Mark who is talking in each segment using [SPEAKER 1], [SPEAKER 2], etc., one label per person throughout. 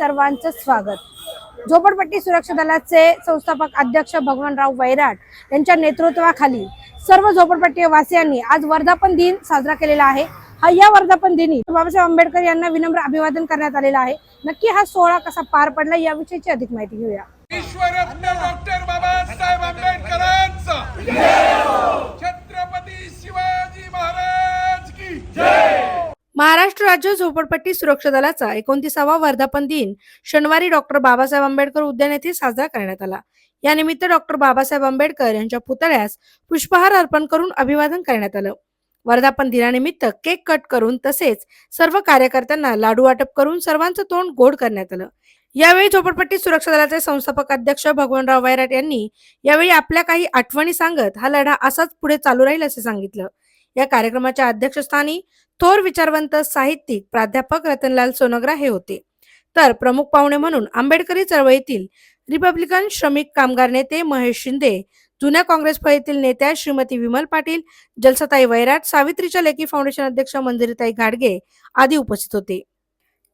[SPEAKER 1] सर्वांचं स्वागत. झोपडपट्टी सुरक्षा दलाचे संस्थापक अध्यक्ष भगवानराव वैराट यांच्या नेतृत्वाखाली सर्व झोपडपट्टी वासियांनी आज वर्धापन दिन साजरा केलेला आहे. हा या वर्धापन दिनी बाबासाहेब आंबेडकर यांना विनम्र अभिवादन करण्यात आलेला आहे. नक्की हा सोहळा कसा पार पडला याविषयीची अधिक माहिती घेऊया.
[SPEAKER 2] डॉक्टर बाबासाहेब आंबेडकरांचा. छत्रपती शिवाजी महाराज की
[SPEAKER 1] महाराष्ट्र राज्य झोपडपट्टी सुरक्षा दलाचा एकोणतीसावा वर्धापन दिन शनिवारी डॉक्टर बाबासाहेब आंबेडकर उद्यान येथे साजरा करण्यात आला. यानिमित्त डॉक्टर बाबासाहेब आंबेडकर यांच्या पुतळ्यास पुष्पहार अर्पण करून अभिवादन करण्यात आलं. वर्धापन दिनानिमित्त केक कट करून तसेच सर्व कार्यकर्त्यांना लाडू वाटप करून सर्वांचं तोंड गोड करण्यात आलं. यावेळी झोपडपट्टी सुरक्षा दलाचे संस्थापक अध्यक्ष भगवानराव वैराट यांनी यावेळी आपल्या काही आठवणी सांगत हा लढा असाच पुढे चालू राहील असे सांगितलं. या कार्यक्रमाच्या अध्यक्षस्थानी थोर विचारवंत साहित्यिक प्राध्यापक रतनलाल सोनग्रा हे होते. तर प्रमुख पाहुणे म्हणून आंबेडकरी चळवळीतील रिपब्लिकन श्रमिक कामगार नेते महेश शिंदे जुन्या काँग्रेस फळीतील नेत्या श्रीमती विमल पाटील जलसताई वैराट सावित्रीच्या लेखी फाउंडेशन अध्यक्ष मंजिरीताई घाडगे आदी उपस्थित होते.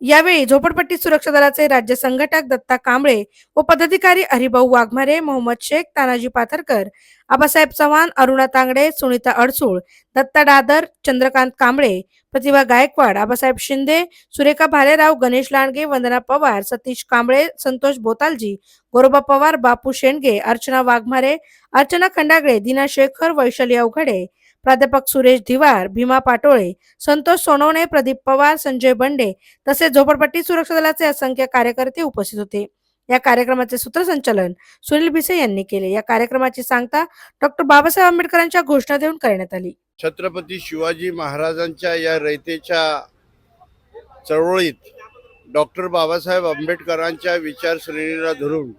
[SPEAKER 1] यावेळी झोपडपट्टी सुरक्षा दलाचे राज्य संघटक दत्ता कांबळे व पदाधिकारी हरिभाऊ वाघमारे मोहम्मद शेख तानाजी पाथरकर आबासाहेब चव्हाण अरुणा तांगडे सुनीता अडसूळ दत्ता डादर चंद्रकांत कांबळे प्रतिभा गायकवाड आबासाहेब शिंदे सुरेखा भालेराव गणेश लांडगे वंदना पवार सतीश कांबळे संतोष बोतालजी गोरोबा पवार बापू शेंडगे अर्चना वाघमारे अर्चना खंडागळे दिना शेखर वैशाली अवघडे प्राध्यापक सुरेश धिवार भीमा पाटोळे संतोष सोनवणे प्रदीप पवार संजय बंडे तसेच झोपडपट्टी सुरक्षा दलाचे असंख्य कार्यकर्ते उपस्थित होते. या कार्यक्रमाचे सूत्रसंचालन सुनील भिसे यांनी केले. या कार्यक्रमाची सांगता डॉक्टर बाबासाहेब आंबेडकरांच्या घोषणा देऊन करण्यात आली.
[SPEAKER 3] छत्रपती शिवाजी महाराजांच्या या रयतेच्या चळवळीत डॉक्टर बाबासाहेब आंबेडकरांच्या विचारसरणीला धरून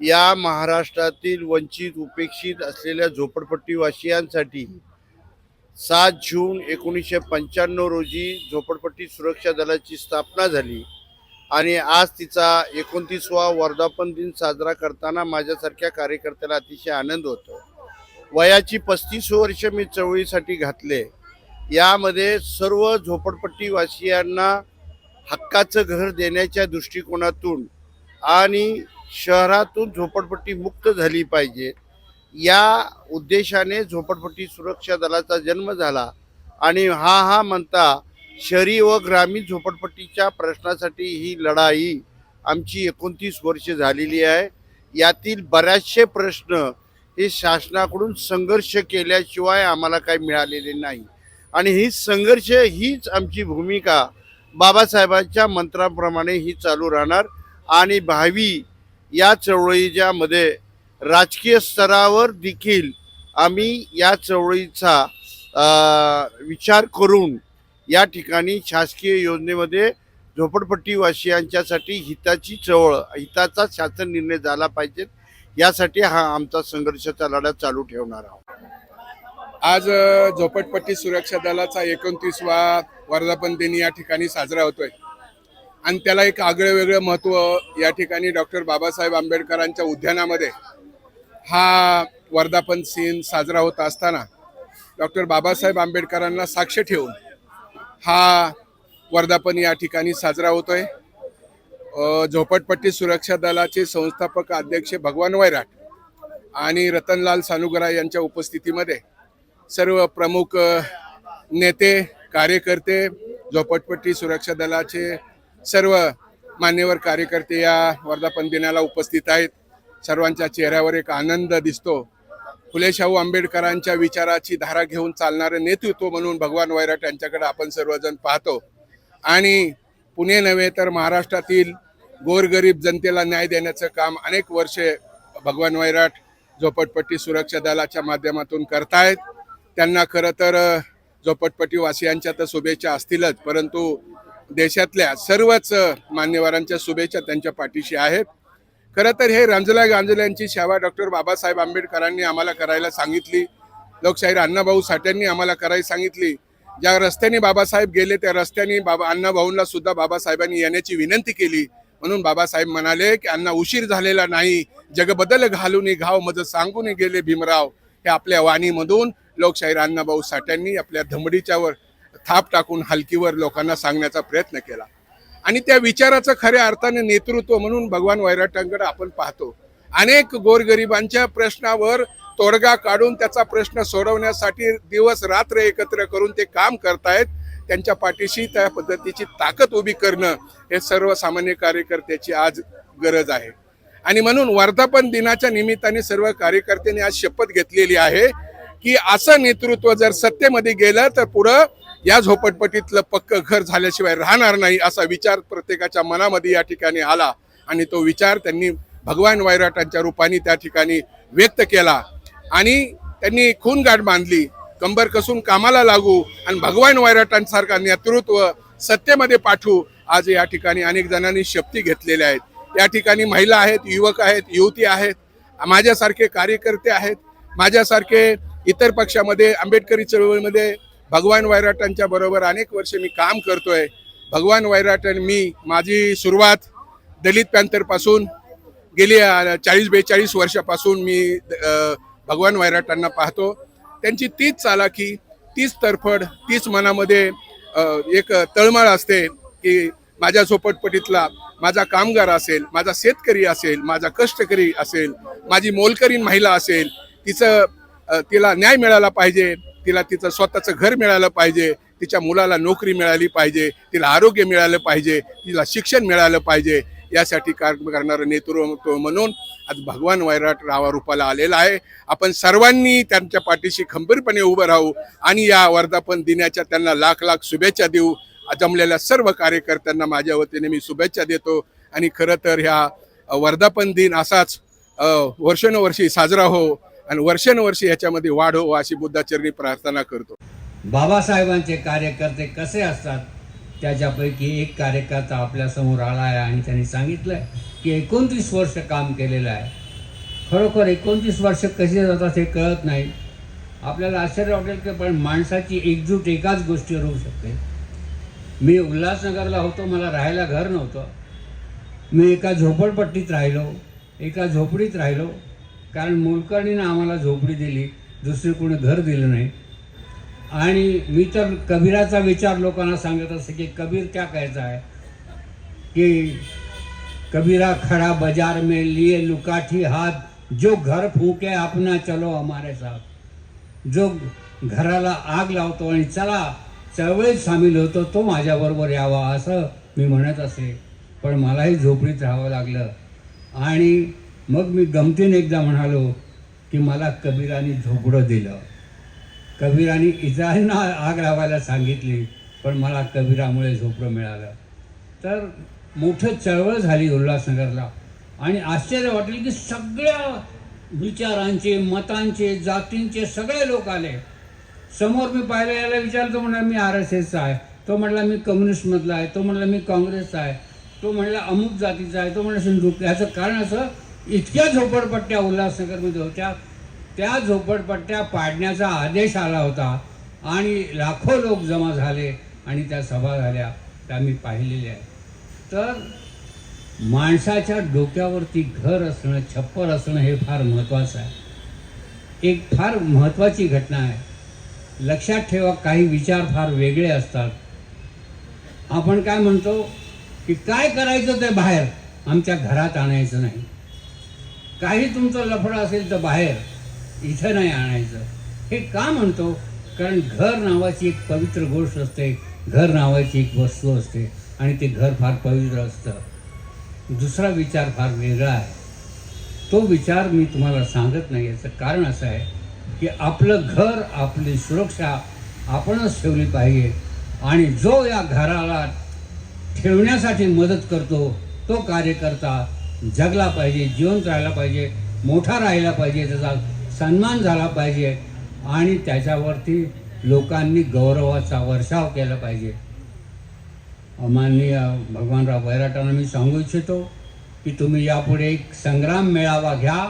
[SPEAKER 3] या महाराष्ट्रातील वंचित उपेक्षित असलेल्या झोपडपट्टीवासियांसाठी सात जून एकोणीसशे पंच्याण्णव रोजी झोपडपट्टी सुरक्षा दलाची स्थापना झाली. आणि आज तिचा एकोणतीसवा वर्धापन दिन साजरा करताना माझ्यासारख्या कार्यकर्त्याला अतिशय आनंद होतो. वयाची पस्तीस वर्ष मी चळवळीसाठी घातले. यामध्ये सर्व झोपडपट्टीवासियांना हक्काचं घर देण्याच्या दृष्टिकोनातून आणि शहरातून झोपडपट्टी मुक्त झाली पाहिजे. या उद्देशाने झोपडपट्टी सुरक्षा दलाचा जन्म झाला. आणि हा हा म्हणता शहरी व ग्रामीण झोपडपट्टीच्या प्रश्नासाठी ही लढाई आमची एकोणतीस वर्ष झालेली आहे. यातील बऱ्याचशे प्रश्न हे शासनाकडून संघर्ष केल्याशिवाय आम्हाला काही मिळालेले नाही. आणि ही संघर्ष हीच आमची भूमिका बाबासाहेबांच्या मंत्राप्रमाणे ही चालू राहणार. आणि भावी या चळवळीच्यामध्ये राजकीय स्तरावर देखील आम्ही या चळवळीचा विचार करून या ठिकाणी शासकीय योजनेमध्ये झोपडपट्टीवासियांच्यासाठी हिताची चळवळ हिताचा शासन निर्णय झाला पाहिजे. यासाठी हा आमचा संघर्षाचा लढा चालू ठेवणार आहोत.
[SPEAKER 2] आज झोपडपट्टी सुरक्षा दलाचा एकोणतीसवा वर्धापन दिन या ठिकाणी साजरा होतोय. आणि त्याला एक आगळं वेगळं महत्त्व या ठिकाणी डॉक्टर बाबासाहेब आंबेडकरांच्या उद्यानामध्ये हा वर्धापन सीन साजरा होत असताना डॉक्टर बाबासाहेब आंबेडकरांना साक्ष ठेवून हा वर्धापन या ठिकाणी साजरा होतोय. झोपटपट्टी सुरक्षा दलाचे संस्थापक अध्यक्ष भगवान वैराट आणि रतनलाल सानुगरा यांच्या उपस्थितीमध्ये सर्व प्रमुख नेते कार्यकर्ते झोपटपट्टी सुरक्षा दलाचे सर्व मान्यवर कार्यकर्ते या वर्धापन दिनाला उपस्थित आहेत. सर्वांच्या चेहऱ्यावर एक आनंद दिसतो. फुले शाहू आंबेडकरांच्या विचाराची धारा घेऊन चालणारं नेतृत्व म्हणून भगवान वैराट यांच्याकडे आपण सर्वजण पाहतो. आणि पुणे नव्हे तर महाराष्ट्रातील गोरगरीब जनतेला न्याय देण्याचं काम अनेक वर्षे भगवान वैराट झोपटपट्टी सुरक्षा दलाच्या माध्यमातून करतायत. त्यांना खरं तर झोपटपट्टीवासियांच्या तर शुभेच्छा असतीलच परंतु देशातल्या सर्वच मान्यवरांच्या शुभेच्छा त्यांच्या पाठीशी आहेत. खरं तर हे रंजला गांजल्यांची सेवा डॉक्टर बाबासाहेब आंबेडकरांनी आम्हाला करायला सांगितली. लोकशाहीर अण्णाभाऊ साठ्यांनी आम्हाला करायला सांगितली. ज्या रस्त्याने बाबासाहेब गेले त्या रस्त्याने बाबा अण्णाभाऊंना सुद्धा बाबासाहेबांनी येण्याची विनंती केली. म्हणून बाबासाहेब म्हणाले की अण्णा उशीर झालेला नाही. जग बदल घालून घाव मज सांगून गेले भीमराव. हे आपल्या वाणीमधून लोकशाहीर अण्णाभाऊ साठ्यांनी आपल्या धमडीच्यावर थाप टाकून हलकीवर लोकांना सांगण्याचा प्रयत्न केला. आणि त्या विचाराचं खऱ्या अर्थाने नेतृत्व म्हणून भगवान वैराटांकडे आपण पाहतो. अनेक गोरगरिबांच्या प्रश्नावर तोडगा काढून त्याचा प्रश्न सोडवण्यासाठी दिवस रात्र एकत्र करून ते काम करतायत. त्यांच्या पाठीशी त्या पद्धतीची ताकद उभी करणं हे सर्वसामान्य कार्यकर्त्याची आज गरज आहे. आणि म्हणून वर्धापन दिनाच्या निमित्ताने सर्व कार्यकर्त्यांनी आज शपथ घेतलेली आहे की असं नेतृत्व जर सत्तेमध्ये गेलं तर पुढं या झोपटपटीतलं पक्क घर झाल्याशिवाय राहणार नाही असा विचार प्रत्येकाच्या मनामध्ये या ठिकाणी आला. आणि तो विचार त्यांनी भगवान वैराटांच्या रूपाने त्या ठिकाणी व्यक्त केला. आणि त्यांनी खूनगाठ बांधली. कंबर कसून कामाला लागू आणि भगवान वैराटांसारखा नेतृत्व सत्तेमध्ये पाठवू आज या ठिकाणी अनेक जणांनी शक्ती घेतलेल्या आहेत. या ठिकाणी महिला आहेत युवक आहेत युवती आहेत माझ्यासारखे कार्यकर्ते आहेत माझ्यासारखे इतर पक्षामध्ये आंबेडकरी चळवळीमध्ये भगवान वैराटांच्या बरोबर अनेक वर्ष मी काम करतोय. भगवान वैराटन मी माझी सुरुवात दलित पॅन्थरपासून गेली चाळीस बेचाळीस वर्षापासून मी भगवान वैराटांना पाहतो. त्यांची तीच चालाकी तीच तरफड तीच मनामध्ये एक तळमळ असते की माझ्या झोपटपटीतला माझा कामगार असेल माझा शेतकरी असेल माझा कष्टकरी असेल माझी मोलकरीण महिला असेल तिचं तिला न्याय मिळाला पाहिजे. तिला तिचं स्वतःचं घर मिळालं पाहिजे तिच्या मुलाला नोकरी मिळाली पाहिजे तिला आरोग्य मिळालं पाहिजे तिला शिक्षण मिळालं पाहिजे यासाठी कार्य करणारं नेतृत्व म्हणून आज भगवान वैराट रावा रूपाला आलेला आहे. आपण सर्वांनी त्यांच्या पाठीशी खंबीरपणे उभं राहू आणि या वर्धापन दिनाच्या त्यांना लाख लाख शुभेच्छा देऊ. जमलेल्या सर्व कार्यकर्त्यांना माझ्या वतीने मी शुभेच्छा देतो. आणि खरं तर ह्या वर्धापन दिन असाच वर्षानुवर्षी साजरा हो. आणि वर्षानुवर्षी याच्यामध्ये वाढ हो अशी बुद्धाचरणी प्रार्थना करतो.
[SPEAKER 4] बाबासाहेबांचे कार्यकर्ते कसे असतात? त्याच्यापैकी एक कार्यकर्ता आपल्यासमोर आला आहे आणि त्यांनी सांगितलं की एकोणतीस वर्ष काम केलेलं आहे. खरोखर एकोणतीस वर्ष कसे जातात हे कळत नाही. आपल्याला आश्चर्य वाटेल की पण माणसाची एकजूट एकाच गोष्टीवर होऊ शकते. मी उल्हासनगरला होतो मला राहायला घर नव्हतं. मी एका झोपडपट्टीत राहिलो एका झोपडीत राहिलो. कारण मुलकर्णीनं आम्हाला झोपडी दिली दुसरी कोणी घर दिलं नाही. आणि मी तर कबीराचा विचार लोकांना सांगत असते की कबीर क्या कहता है? की कबीरा खड़ा बाजार में लिए लुकाठी हात जो घर फूके आपना चलो हमारे साथ। जो घराला आग लावतो आणि चला चळवळीत सामील होतो तो माझ्याबरोबर यावा असं मी म्हणत असे. पण मलाही झोपडीत राहावं लागलं. आणि मग मी गमतीने एकदा म्हणालो की मला कबीराने झोपडं दिलं. कबीराने इतरांना आग लावायला सांगितली पण मला कबीरामुळे झोपडं मिळालं. तर मोठं चळवळ झाली उल्हासनगरला. आणि आश्चर्य वाटलं की सगळ्या विचारांचे मतांचे जातींचे सगळे लोक आले. समोर मी पाहिलं याला विचारलं तो म्हणला मी आर एस एसचा आहे. तो म्हटला मी कम्युनिस्टमधला आहे. तो म्हणला मी काँग्रेसचा आहे. तो म्हणला अमुक जातीचा आहे. तो म्हणला सिंधू याचं कारण असं इतक्या झोपडपट्ट्या उल्हासनगरमध्ये होत्या. त्या झोपडपट्ट्या पाडण्याचा आदेश आला होता आणि लाखो लोक जमा झाले आणि त्या सभा झाल्या. त्या मी पाहिलेल्या आहेत. तर माणसाच्या डोक्यावरती घर असणं छप्पर असणं हे फार महत्त्वाचं आहे. एक फार महत्त्वाची घटना आहे. लक्षात ठेवा काही विचार फार वेगळे असतात. आपण काय म्हणतो की काय करायचं ते बाहेर? आमच्या घरात आणायचं नाही. काही तुमचं लफडं असेल तर बाहेर इथं नाही आणायचं. हे का म्हणतो? कारण घर नावाची एक पवित्र गोष्ट असते. घर नावाची एक वस्तू असते. आणि ते घर फार पवित्र असतं. दुसरा विचार फार वेगळा आहे. तो विचार मी तुम्हाला सांगत नाही. याचं कारण असं आहे की आपलं घर आपली सुरक्षा आपणच ठेवली पाहिजे. आणि जो या घराला ठेवण्यासाठी मदत करतो तो कार्यकर्ता जगला पाहिजे जिवंत राहायला पाहिजे मोठा राहिला पाहिजे त्याचा सन्मान झाला पाहिजे आणि त्याच्यावरती लोकांनी गौरवाचा वर्षाव केला पाहिजे. माननीय भगवानराव बैराटांना मी सांगू इच्छितो की तुम्ही यापुढे एक संग्राम मेळावा घ्या.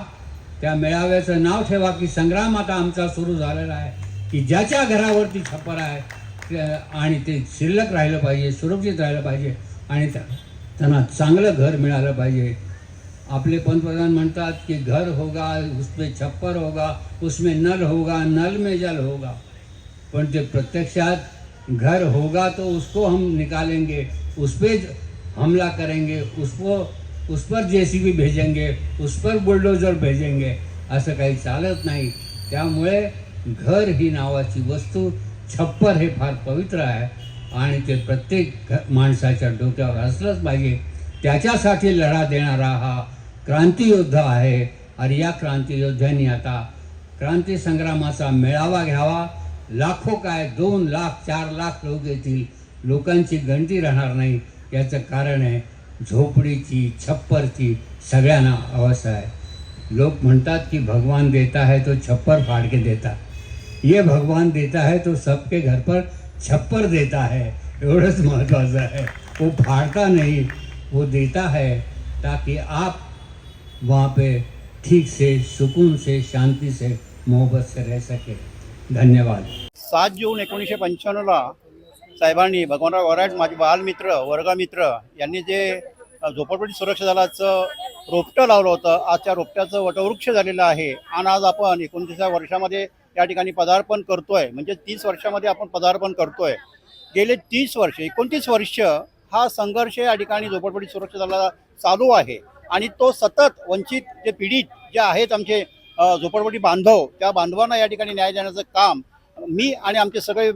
[SPEAKER 4] त्या मेळाव्याचं नाव ठेवा की संग्राम आता आमचा सुरू झालेला आहे. की ज्याच्या घरावरती छप्पर आहे आणि ते शिल्लक राहिलं पाहिजे सुरक्षित राहिलं पाहिजे आणि त्यांना चांगलं घर मिळालं पाहिजे. आपले पंतप्रधान म्हणतात की घर होगा उसमें छप्पर होगा उसमें नल होगा नल में जल होगा. पण ते प्रत्यक्षात घर होगा तो उसको हम निकालेंगे उस पे हमला करेंगे उसको उस पर जेसीबी भेजेंगे उस पर बुलडोजर भेजेंगे. असं काही चालत नाही. त्यामुळे घर ही नावाची वस्तू छप्पर हे फार पवित्र आहे आणि ते प्रत्येक माणसाच्या डोक्यावर असलंच पाहिजे. त्याच्यासाठी लढा देणारा हा क्रांतियोद्धा आहे. आणि या क्रांतियोद्ध्यांनी आता क्रांती संग्रामाचा मेळावा घ्यावा. लाखो काय दोन लाख चार लाख लोक येतील. लोकांची गणती राहणार नाही. याचं कारण आहे झोपडीची छप्परची सगळ्यांना अवस्था आहे. लोक म्हणतात की भगवान देता है तो छप्पर फाड़ के देता ये भगवान देता है तो सबके घर पर छप्पर देता है एवढंच महत्त्वाचं आहे. वो फाड़ता नाही वो देता है ताकि आप वहाँ पे ठीक से सुकून से शांति से मोहब्बत से रह सके। धन्यवाद।
[SPEAKER 5] सात जून एकोणीसशे पंच्याण्णवला साहेबांनी भगवानराव वराट माझे बालमित्र वर्गमित्र यांनी जे झोपडपट्टी सुरक्षा दलाचं रोपटं लावलं होतं आज त्या रोपट्याचं वटवृक्ष झालेलं आहे. आणि आज आपण एकोणतीसव्या वर्षामध्ये या ठिकाणी पदार्पण करतोय. म्हणजे तीस वर्षामध्ये आपण पदार्पण करतोय. गेले तीस वर्ष एकोणतीस वर्ष हा संघर्ष या ठिकाणी झोपडपट्टी सुरक्षा दलाला चालू आहे. आणि तो सतत वंचित जे पीडित जे आहेत आमचे झोपडपट्टी बांधव त्या बांधवांना या ठिकाणी न्याय देण्याचं काम मी आणि आमचे सगळे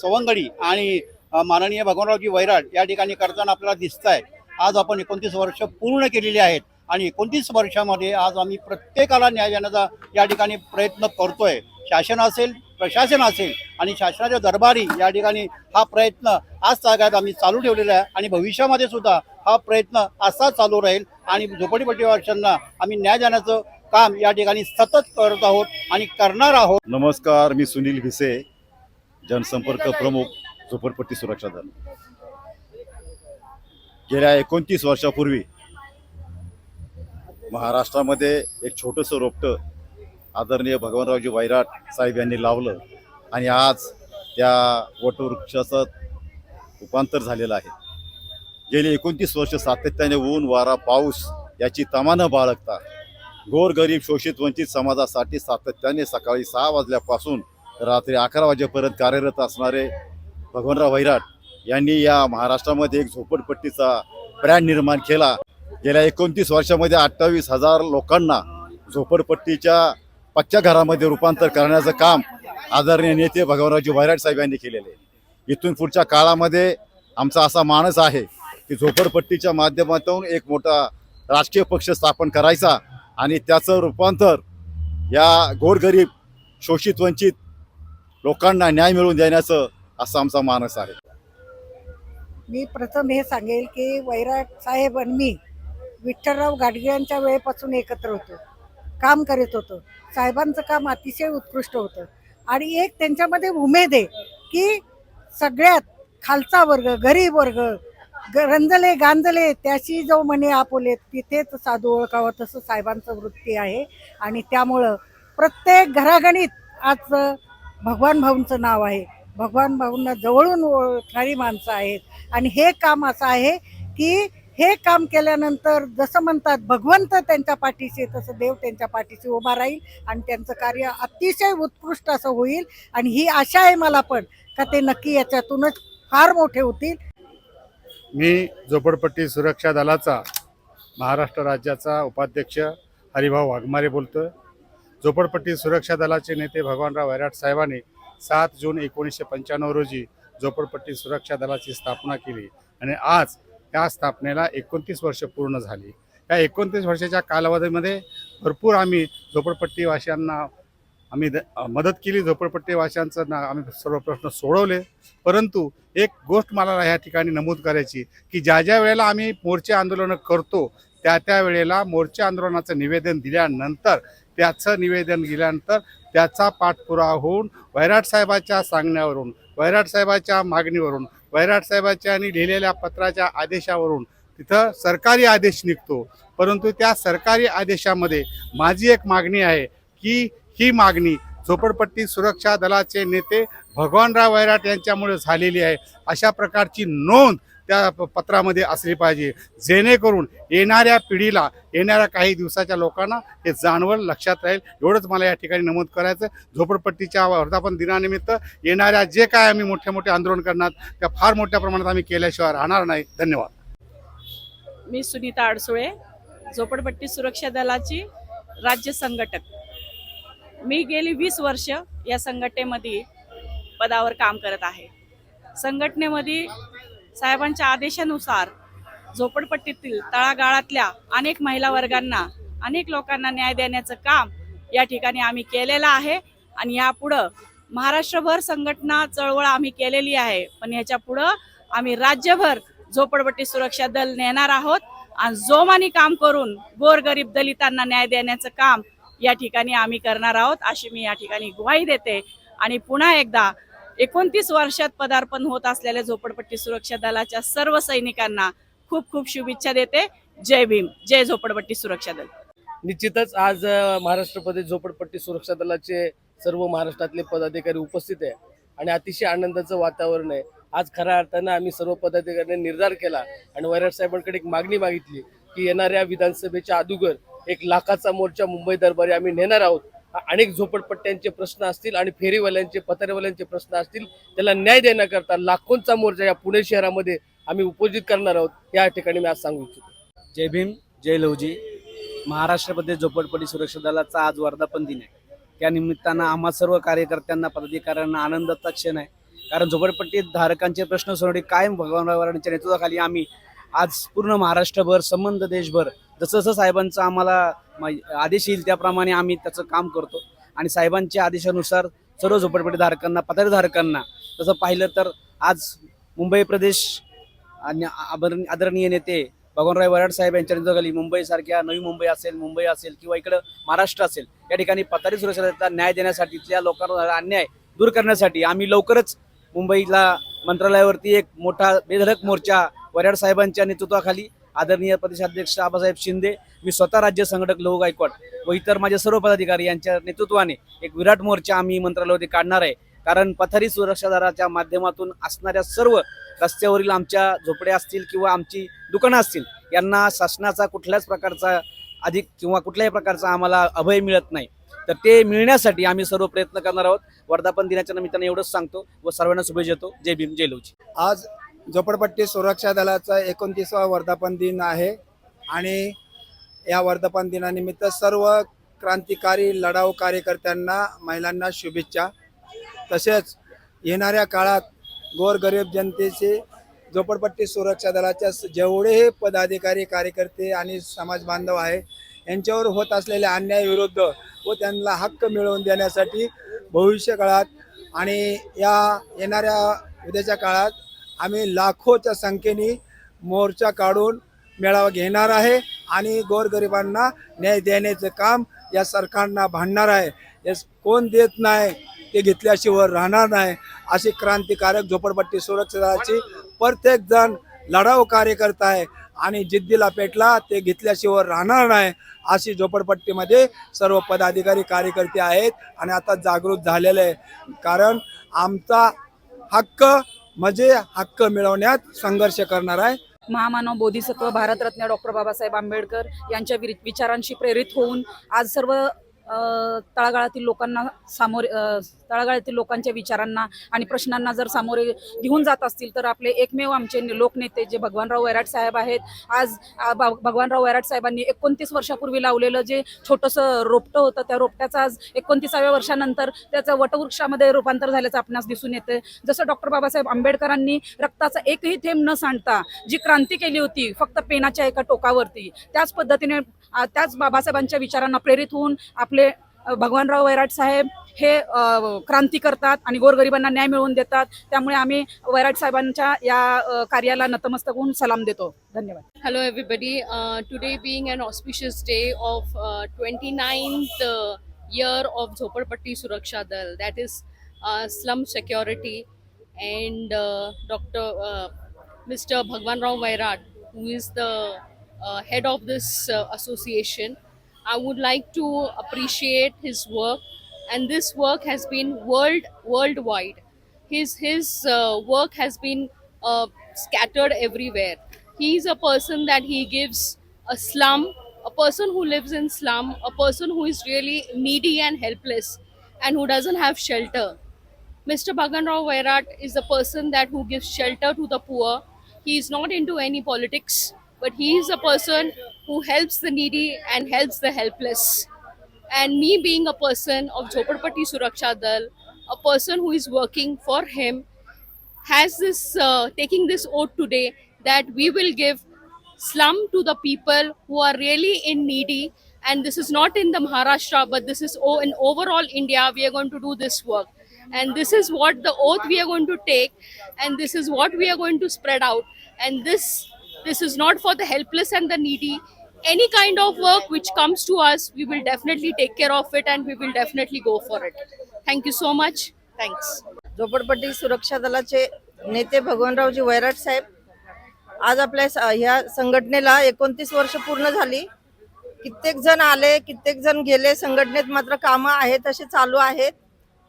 [SPEAKER 5] सवंगडी आणि माननीय भगवानरावजी वैराट या ठिकाणी करताना आपल्याला दिसत आहे आज आपण एकोणतीस वर्ष पूर्ण केलेली आहेत आणि एकोणतीस वर्षामध्ये आज आम्ही प्रत्येकाला न्याय देण्याचा या ठिकाणी प्रयत्न करतोय. शासन असेल प्रशासन असेल आणि शासनाच्या दरबारी या ठिकाणी हा प्रयत्न आज तागायत आम्ही चालू ठेवलेला आहे आणि भविष्यामध्ये सुद्धा हा प्रयत्न असा चालू राहील. आणि झोपडीपट्टी वर्षांना आम्ही न्याय देण्याचं काम या ठिकाणी सतत करत आहोत आणि करणार आहोत.
[SPEAKER 6] नमस्कार मी सुनील भिसे जनसंपर्क प्रमुख झोपडपट्टी सुरक्षा दल. गेल्या एकोणतीस वर्षापूर्वी महाराष्ट्रामध्ये एक छोटंसं रोपटं आदरणीय भगवानरावजी वैराट साहेब यांनी लावलं आणि आज त्या वटवृक्षाचं रूपांतर झालेलं आहे. गेली एकोणतीस वर्ष सातत्याने ऊन वारा पाऊस याची तमानं बाळगता. गोरगरीब शोषित वंचित समाजासाठी सातत्याने सकाळी सहा वाजल्यापासून रात्री अकरा वाजेपर्यंत कार्यरत असणारे भगवानराव वैराट यांनी या महाराष्ट्रामध्ये एक झोपडपट्टीचा ब्रँड निर्माण केला. गेल्या एकोणतीस वर्षामध्ये अठ्ठावीस हजार लोकांना झोपडपट्टीच्या पक्क्या घरामध्ये रूपांतर करण्याचं काम आदरणीय नेते भगवानरावजी वैराट साहेब यांनी केलेले इथून पुढच्या काळामध्ये आमचा असा मानस आहे की झोपडपट्टीच्या माध्यमातून एक मोठा राजकीय पक्ष स्थापन करायचा आणि त्याचं रूपांतर या गोरगरीब शोषित वंचित लोकांना न्याय मिळवून देण्याचं असा आमचा मानस आहे.
[SPEAKER 7] मी प्रथम हे सांगेल की वैराट साहेब आणि मी विठ्ठलराव गाडगे यांच्या वेळेपासून एकत्र होतो काम करीत होतो. साहेबांचं काम अतिशय उत्कृष्ट होतं. आणि एक त्यांच्यामध्ये उमेद आहे की सगळ्यात खालचा वर्ग गरीब वर्ग रंजले गांजले त्याशी जो म्हणे आपोले तिथेच साधू ओळखावं तसं साहेबांचं वृत्ती आहे. आणि त्यामुळं प्रत्येक घरागणीत आज भगवान भाऊंचं नाव आहे. भगवान भाऊंना जवळून ओळखणारी माणसं आहेत. आणि हे काम असं आहे की हे काम केल्यानंतर जसं म्हणतात भगवंत त्यांच्या पाठीशी तसं देव त्यांच्या पाठीशी उभा राहील आणि त्यांचं कार्य अतिशय उत्कृष्ट असं होईल. आणि ही आशा आहे मला पण का ते नक्की याच्यातूनच फार मोठे होतील.
[SPEAKER 8] मी झोपडपट्टी सुरक्षा दलाचा महाराष्ट्र राज्याचा उपाध्यक्ष हरिभाऊ वाघमारे बोलतोय. झोपडपट्टी सुरक्षा दलाचे नेते भगवानराव वैराट साहेबांनी सात जून एकोणीसशे पंच्याण्णव रोजी झोपडपट्टी सुरक्षा दलाची स्थापना केली आणि आज या स्थापनेला एकोणतीस वर्ष पूर्ण झाली. या एकोणतीस वर्षाच्या कालावधीमध्ये भरपूर आम्ही झोपडपट्टीवासियांना आम्ही द- मदत केली झोपडपट्टीवाशांचं ना आम्ही सर्व प्रश्न सोडवले. परंतु एक गोष्ट मला या ठिकाणी नमूद करायची की ज्या ज्या वेळेला आम्ही मोर्चे आंदोलनं करतो त्या त्या वेळेला मोर्चे आंदोलनाचं निवेदन दिल्यानंतर त्याचं निवेदन दिल्यानंतर त्याचा पाठपुरावा होऊन वैराट साहेबाच्या सांगण्यावरून वैराट साहेबाच्या मागणीवरून वैराट साहेबाच्या आणि लिहिलेल्या पत्राच्या आदेशावरून तिथं सरकारी आदेश निघतो. परंतु त्या सरकारी आदेशामध्ये माझी एक मागणी आहे की ही मागणी झोपडपट्टी सुरक्षा दलाचे नेते भगवानराव वैराट यांच्यामुळे झालेली आहे. अशा प्रकारची नोंद त्या प- पत्रामध्ये असली पाहिजे. जेणेकरून येणाऱ्या पिढीला येणाऱ्या काही दिवसाच्या लोकांना हे जाणवल लक्षात राहील. एवढंच मला या ठिकाणी नमूद करायचं झोपडपट्टीच्या वर्धापन दिनानिमित्त येणाऱ्या जे काय आम्ही मोठे मोठे आंदोलन करणार त्या फार मोठ्या प्रमाणात आम्ही केल्याशिवाय राहणार नाही. धन्यवाद.
[SPEAKER 9] मी सुनीता अडसुळे झोपडपट्टी सुरक्षा दलाची राज्य संघटक. मी गेली वीस वर्ष या संघटनेमध्ये पदावर काम करत आहे. संघटनेमध्ये साहेबांच्या आदेशानुसार झोपडपट्टीतील तळागाळातल्या अनेक महिला वर्गांना अनेक लोकांना न्याय देण्याचं काम या ठिकाणी आम्ही केलेलं आहे आणि यापुढं महाराष्ट्रभर संघटना चळवळ आम्ही केलेली आहे. पण ह्याच्या पुढं आम्ही राज्यभर झोपडपट्टी सुरक्षा दल नेणार आहोत आणि जोमानी काम करून गोरगरीब दलितांना न्याय देण्याचं काम या ठिकाणी आम्ही करणार आहोत अशी मी या ठिकाणी ग्वाही देते. आणि पुन्हा एकदा एकोणतीस वर्षात पदार्पण होत असलेल्या झोपडपट्टी सुरक्षा दलाच्या सर्व सैनिकांना खूप खूप शुभेच्छा देते. जय भीम जय झोपडपट्टी सुरक्षा दल.
[SPEAKER 10] निश्चितच आज महाराष्ट्रमध्ये झोपडपट्टी सुरक्षा दलाचे सर्व महाराष्ट्रातले पदाधिकारी उपस्थित आहे आणि अतिशय आनंदाचं वातावरण आहे. आज खऱ्या अर्थानं आम्ही सर्व पदाधिकाऱ्यांनी निर्धार केला आणि वैराट साहेबांकडे एक मागणी मागितली की येणाऱ्या विधानसभेच्या अदुगर एक लाखाचा मोर्चा मुंबई दरबारी आम्ही नेणार आहोत. अनेक झोपडपट्ट्यांचे प्रश्न असतील आणि फेरीवाल्यांचे पत्रेवाल्यांचे प्रश्न असतील त्याला न्याय देण्याकरता लाखोंचा मोर्चा या पुणे शहरामध्ये आम्ही उपयोजित करणार आहोत. या ठिकाणी मी आज सांगू इच्छितो.
[SPEAKER 11] जय भीम जय लवजी महाराष्ट्रामध्ये झोपडपट्टी सुरक्षा दलाचा आज वर्धापन दिन आहे. त्या निमित्तानं आम्हा सर्व कार्यकर्त्यांना पदाधिकाऱ्यांना आनंदाचा क्षण आहे. कारण झोपडपट्टी धारकांचे प्रश्न सोडवणे कायम भगवान वराडांच्या नेतृत्वाखाली आम्ही आज पूर्ण महाराष्ट्रभर संबंध देशभर जसं जसं साहेबांचा आम्हाला मा- आदेश येईल त्याप्रमाणे आम्ही त्याचं काम करतो. आणि साहेबांच्या आदेशानुसार सर्व झोपडपट्टी धारकांना तसं पाहिलं तर आज मुंबई प्रदेश आणि आदरणीय नेते भगवानराय वराड साहेब यांच्या नेतृत्वाखाली मुंबईसारख्या नवी मुंबई असेल मुंबई असेल किंवा इकडं महाराष्ट्र असेल या ठिकाणी पथारी सुरक्षेचा न्याय देण्यासाठी इथल्या लोकांना अन्याय दूर करण्यासाठी आम्ही लवकरच मुंबईला मंत्रालयावरती एक मोठा बेधडक मोर्चा वराड साहेबांच्या नेतृत्वाखाली आदरणीय प्रदेशाध्यक्ष आबासाहेब शिंदे मी स्वतः राज्य संघटक लहू गायकवाड व इतर माझे सर्व पदाधिकारी यांच्या नेतृत्वाने एक विराट मोर्चा आम्ही मंत्रालयावरती काढणार आहे. कारण पथारी सुरक्षा दलाच्या माध्यमातून असणाऱ्या सर्व रस्त्यावरील आमच्या झोपड्या असतील किंवा आमची दुकानं असतील यांना शासनाचा कुठल्याच प्रकारचा अधिक किंवा कुठल्याही प्रकारचा आम्हाला अभय मिळत नाही. तर ते मिळण्यासाठी आम्ही सर्व प्रयत्न करणार आहोत. वर्धापन दिनाच्या निमित्ताने एवढंच सांगतो व सर्वांना शुभेच्छा देतो. जय भीम जय लवजी
[SPEAKER 12] आज झोपडपट्टी सुरक्षा दलाचा एकोणतीसवा वर्धापन दिन आहे आणि या वर्धापन दिनानिमित्त सर्व क्रांतिकारी लढाऊ कार्यकर्त्यांना महिलांना शुभेच्छा. तसेच येणाऱ्या काळात गोरगरीब जनतेचे झोपडपट्टी सुरक्षा दलाच्या जेवढेही पदाधिकारी कार्यकर्ते आणि समाज बांधव आहे यांच्यावर होत असलेल्या अन्यायाविरुद्ध व त्यांना हक्क मिळवून देण्यासाठी भविष्य काळात आणि या येणाऱ्या उद्याच्या काळात आम्ही लाखोच्या संख्येने मोर्चा काढून मेळावा घेणार आहे आणि गोरगरिबांना न्याय देण्याचं काम या सरकारना भांडणार आहे. यास कोण देत नाही ते घेतल्याशिवाय राहणार नाही अशी क्रांतिकारक झोपडपट्टी सुरक्षा दलाची प्रत्येक जण लढाऊ कार्यकर्ता आहे आणि जिद्दीला पेटला ते घेतल्याशिवाय राहणार नाही अशी झोपडपट्टीमध्ये सर्व पदाधिकारी कार्यकर्ते आहेत आणि आता जागृत झालेले आहे. कारण आमचा हक्क म्हणजे हक्क मिळवण्यात संघर्ष करणार आहे.
[SPEAKER 13] महामानव बोधिसत्व भारतरत्न डॉक्टर बाबासाहेब आंबेडकर यांच्या विचारांशी प्रेरित होऊन आज सर्व तळागाळातील लोकांना सामोरे तळागाळातील लोकांच्या विचारांना आणि प्रश्नांना जर सामोरे घेऊन जात असतील तर आपले एकमेव आमचे लोकनेते जे भगवानराव वैराट साहेब आहेत आज भगवानराव वैराट साहेबांनी एकोणतीस वर्षापूर्वी लावलेलं जे छोटंसं रोपटं होतं त्या रोपट्याचं आज एकोणतीसाव्या वर्षानंतर त्याचं वटवृक्षामध्ये रूपांतर झाल्याचं आपणास दिसून येते जसं डॉक्टर बाबासाहेब आंबेडकरांनी रक्ताचा एकही थेंब न सांडता जी क्रांती केली होती फक्त पेनाच्या एका टोकावरती त्याच पद्धतीने त्याच बाबासाहेबांच्या विचारांना प्रेरित होऊन आपले आपले भगवानराव वैराट साहेब हे क्रांती करतात आणि गोरगरिबांना न्याय मिळवून देतात. त्यामुळे आम्ही वैराट साहेबांच्या या कार्याला नतमस्तक होऊन सलाम देतो. धन्यवाद.
[SPEAKER 9] Hello everybody today being an auspicious day of twenty ninth year of Zopadpatti Suraksha Dal that is slum security and doctor mister Bhagwanrao Vairat who is the head of this association I would like to appreciate his work, and this work has been world worldwide. His his uh, work has been uh, scattered everywhere. He is a person that he gives a slum, a person who lives in slum, a person who is really needy and helpless, and who doesn't have shelter. Mr. Bhagan Rao Vairat is a person that who gives shelter to the poor. He is not into any politics. but he is a person who helps the needy and helps the helpless. And me being a person of Jhopadpatti Suraksha Dal, a person who is working for him, has this uh, taking this oath today that we will give slum to the people who are really in needy. And this is not in the maharashtra but this is in overall india we are going to do this work. And this is what the oath we are going to take and this is what we are going to spread out. And this this is not for the helpless and the needy any kind of work which comes to us we will definitely take care of it and we will definitely go for it. Thank you so much. Thanks.
[SPEAKER 14] झोपडपट्टी सुरक्षा दलाचे नेते भगवानरावजी वैराट साहेब आज आपल्या स- ह्या संघटनेला एकोणतीस वर्ष पूर्ण झाली. कित्येक जण आले कित्येक जण गेले संघटनेत मात्र कामं आहेत असे चालू आहेत.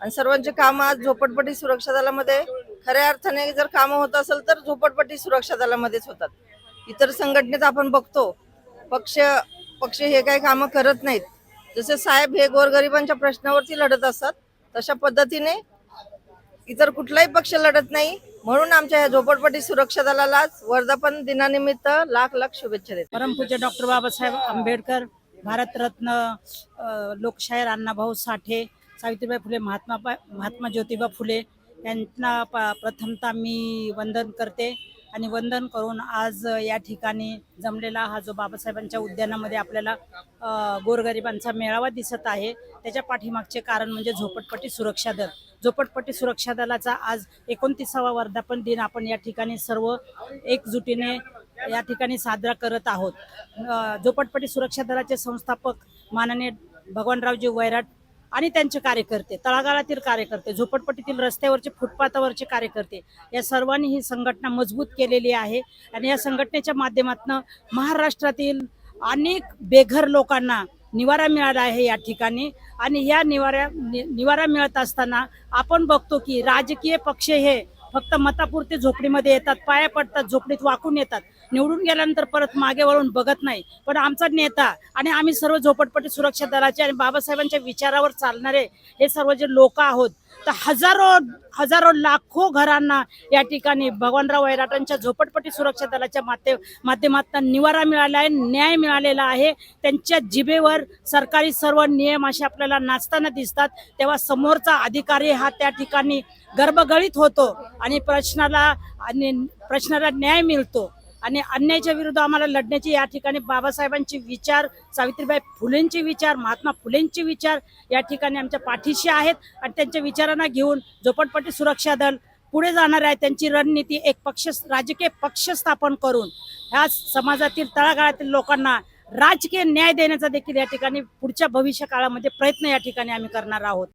[SPEAKER 14] आणि सर्वांचे कामं आज झोपडपट्टी सुरक्षा दलामध्ये खऱ्या अर्थाने जर कामं होत असेल तर झोपडपट्टी सुरक्षा दलामध्येच होतात. इतर संघटनेत आपण बघतो पक्ष पक्ष हे काही कामं करत नाहीत. जसे साहेब हे गोरगरिबांच्या प्रश्नावरती लढत असतात तशा पद्धतीने इतर कुठलाही पक्ष लढत नाही. म्हणून आमच्या ह्या झोपडपट्टी सुरक्षा दलालाच वर्धापन दिनानिमित्त लाख लाख शुभेच्छा देत.
[SPEAKER 15] परमपूज्य डॉक्टर बाबासाहेब आंबेडकर भारतरत्न लोकशाहीर अण्णाभाऊ साठे सावित्रीबाई फुले महात्मा पा- महात्मा ज्योतिबा फुले यांना प- प्रथमतः मी वंदन करते. आणि वंदन करून आज या ठिकाणी जमलेला हा जो बाबासाहेबांच्या उद्यानामध्ये आपल्याला गोरगरिबांचा मेळावा दिसत आहे. त्याच्या पाठीमागचे कारण म्हणजे झोपडपट्टी सुरक्षा दल. झोपटपट्टी सुरक्षा दलाचा आज एकोणतीसावा वर्धापन दिन आपण या ठिकाणी सर्व एकजुटीने या ठिकाणी साजरा करत आहोत. झोपटपट्टी सुरक्षा दलाचे संस्थापक माननीय भगवानरावजी वैराट आणि त्यांचे कार्यकर्ते तळागाळातील कार्यकर्ते झोपडपट्टीतील रस्त्यावरचे फुटपाथावरचे कार्यकर्ते या सर्वांनी ही संघटना मजबूत केलेली आहे. आणि या संघटनेच्या माध्यमातून महाराष्ट्रातील अनेक बेघर लोकांना निवारा मिळाला आहे या ठिकाणी. आणि या निवाऱ्या नि- निवारा मिळत असताना आपण बघतो की राजकीय पक्ष हे फक्त मतापुरते झोपडीमध्ये येतात पाया पडतात झोपडीत वाकून येतात. निवडून गेल्यानंतर परत मागे वळून बघत नाही. पण आमचा नेता आणि आम्ही सर्व झोपडपट्टी सुरक्षा दलाचे आणि बाबासाहेबांच्या विचारावर चालणारे हे सर्व जे लोक आहोत तर हजारो हजारो लाखो घरांना या ठिकाणी भगवानराव वैराटांच्या झोपडपट्टी सुरक्षा दलाच्या माध्यम माध्यमातून निवारा मिळाला आहे न्याय मिळालेला आहे. त्यांच्या जिभेवर सरकारी सर्व नियम असे आपल्याला नाचताना दिसतात. तेव्हा समोरचा अधिकारी हा त्या ठिकाणी गर्भगळीत होतो आणि प्रश्नाला आणि प्रश्नाला न्याय मिळतो. आणि अन्यायाच्या विरुद्ध आम्हाला लढण्याची या ठिकाणी बाबासाहेबांचे विचार सावित्रीबाई फुलेंचे विचार महात्मा फुलेंचे विचार या ठिकाणी आमच्या पाठीशी आहेत. आणि त्यांच्या विचारांना घेऊन झोपडपट्टी सुरक्षा दल पुढे जाणार आहे. त्यांची रणनीती एक पक्ष राजकीय पक्ष स्थापन करून ह्या समाजातील तळागाळातील लोकांना राजकीय न्याय देण्याचा देखील या ठिकाणी पुढच्या भविष्य काळामध्ये प्रयत्न या ठिकाणी आम्ही करणार आहोत.